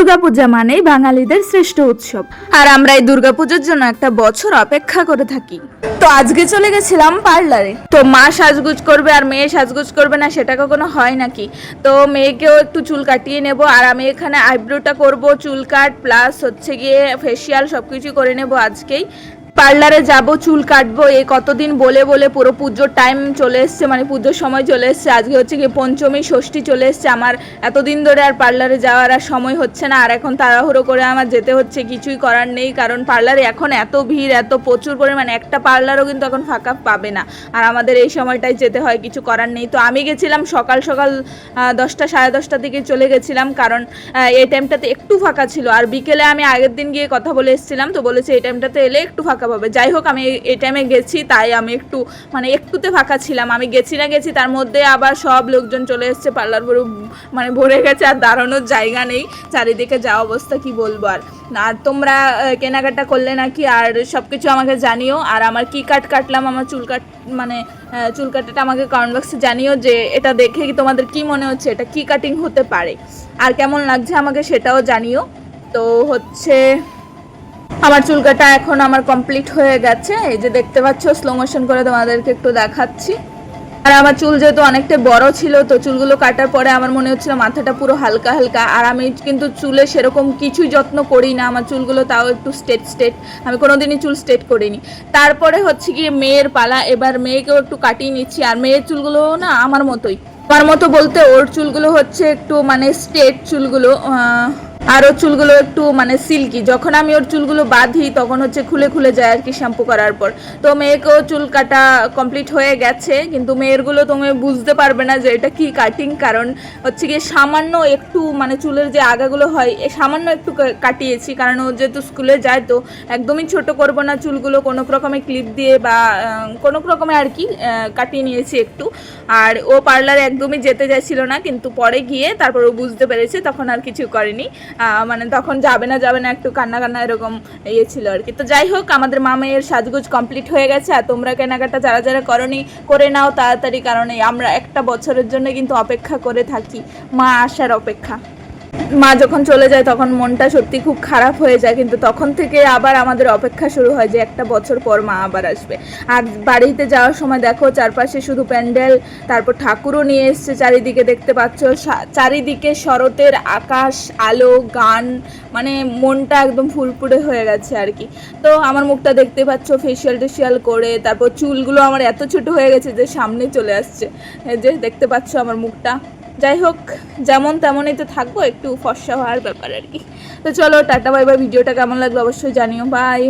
দুর্গাপূজা মানেই বাঙালিদের শ্রেষ্ঠ উৎসব। আর আমরা এই দুর্গাপূজার জন্য একটা বছর অপেক্ষা করে থাকি। তো আজকে চলে গেছিলাম পার্লারে। তো মা সাজগুজ করবে আর মেয়ে সাজগুজ করবে না, সেটা কখনো হয় নাকি? তো মেয়েকেও একটু চুল কাটিয়ে নেব, আর আমি এখানে আইব্রোটা করব, চুল কাট প্লাস হচ্ছে গিয়ে ফেসিয়াল সবকিছু করে নেব আজকেই। পার্লারে যাব, চুল কাটবো এই কতদিন বলে বলে পুরো পুজোর টাইম চলে এসছে মানে পুজোর সময় চলে এসছে। আজকে হচ্ছে কি পঞ্চমী, ষষ্ঠী চলে এসছে। আমার এতদিন ধরে আর পার্লারে যাওয়ার আর সময় হচ্ছে না। আর এখন তাড়াহুড়ো করে আমার যেতে হচ্ছে, কিছুই করার নেই। কারণ পার্লারে এখন এত ভিড়, এত প্রচুর পরিমাণে, একটা পার্লারও কিন্তু এখন ফাঁকা পাবে না। আর আমাদের এই সময়টাই যেতে হয়, কিছু করার নেই। তো আমি গেছিলাম সকাল সকাল দশটা, সাড়ে দশটার দিকে চলে গেছিলাম। কারণ এই টাইমটাতে একটু ফাঁকা ছিল। আর বিকেলে আমি আগের দিন গিয়ে কথা বলে এসেছিলাম। তো বলেছে, এই টাইমটাতে এলে একটু ফাঁকা পাবে যাই হোক, আমি এই- টাইমে গেছি, তাই আমি একটু মানে একটুতে ফাঁকা ছিলাম। আমি গেছি না গেছি, তার মধ্যে আবার সব লোকজন চলে এসছে, পার্লার পুরো মানে ভরে গেছে আর দাঁড়ানোর জায়গা নেই। চারিদিকে যা অবস্থা, কি বলব আর। আর তোমরা কেনাকাটা করলে নাকি? আর সব কিছু আমাকে জানিও। আর আমার কি কাট কাটলাম? আমার চুল কাট মানে চুল কাটাটা আমাকে কমেন্ট বক্সে জানিও যে এটা দেখে তোমাদের কি মনে হচ্ছে? এটা কি কাটিং হতে পারে? আর কেমন লাগছে আমাকে সেটাও জানিও। তো হচ্ছে আমার চুল কাটা এখন আমার কমপ্লিট হয়ে গেছে। এই যে দেখতে পাচ্ছ স্লো মোশন করে তোমাদেরকে একটু দেখাচ্ছি। আর আমার চুল যেহেতু অনেকটা বড় ছিল, তো চুলগুলো কাটার পরে আমার মনে হচ্ছিল মাথাটা পুরো হালকা হালকা। আর আমি কিন্তু চুলে সেরকম কিছুই যত্ন করি না, আমার চুলগুলো তাও একটু স্টেট স্টেট আমি কোনোদিনই চুল স্টেট করিনি। তারপরে হচ্ছে গিয়ে মেয়ের পালা, এবার মেয়েকেও একটু কাটিয়ে নিচ্ছি। আর মেয়ের চুলগুলো না আমার মতোই। আমার মতো বলতে ওর চুলগুলো হচ্ছে একটু মানে স্টেট চুলগুলো আর ওর চুলগুলো একটু মানে সিল্কি যখন আমি ওর চুলগুলো বাঁধি, তখন হচ্ছে খুলে খুলে যায় আর কি শ্যাম্পু করার পর। তো মেয়েকেও চুল কাটা কমপ্লিট হয়ে গেছে, কিন্তু মেয়েরগুলো তুমি বুঝতে পারবে না যে এটা কি কাটিং কারণ হচ্ছে গিয়ে সামান্য একটু মানে চুলের যে আগাগুলো হয়, এ সামান্য একটু কাটিয়েছি, কারণ ও যেহেতু স্কুলে যায় তো একদমই ছোট করব না চুলগুলো, কোনো রকমে ক্লিপ দিয়ে বা কোনো রকমে আর কি কাটিয়ে নিয়েছি একটু। আর ও পার্লারে একদমই যেতে চাইছিল না, কিন্তু পরে গিয়ে তারপর ও বুঝতে পেরেছে, তখন আর কিছু করেনি। মানে তখন যাবে না যাবে না, একটু কান্না কান্না এরকম ইয়ে ছিল আর কি। তো যাই হোক, আমাদের মামাইয়ের সাজগুজ কমপ্লিট হয়ে গেছে আর তোমরা কেনাকাটা যারা যারা করনি, করে নাও তাড়াতাড়ি, কারণে আমরা একটা বছরের জন্য কিন্তু অপেক্ষা করে থাকি, মা আসার অপেক্ষা। মা যখন চলে যায়, তখন মনটা সত্যি খুব খারাপ হয়ে যায়। কিন্তু তখন থেকে আবার আমাদের অপেক্ষা শুরু হয় যে, একটা বছর পর মা আবার আসবে। আর বাড়িতে যাওয়ার সময় দেখো, চারপাশে শুধু প্যান্ডেল, তারপর ঠাকুরও নিয়ে এসছে চারিদিকে দেখতে পাচ্ছ। চারিদিকে শরতের আকাশ, আলো, গান মানে মনটা একদম ফুলপুরে হয়ে গেছে আর কি। তো আমার মুখটা দেখতে পাচ্ছ ফেসিয়াল টেসিয়াল করে, তারপর চুলগুলো আমার এত ছোট হয়ে গেছে যে সামনে চলে আসছে। যে দেখতে পাচ্ছ আমার মুখটা। যাই হোক, যেমন তেমনই তো থাকব, একটু ফর্সা হওয়ার ব্যাপার আর কি। তো চলো, টাটা, বাই বাই, ভিডিওটা কেমন লাগবে অবশ্যই জানিও, বাই।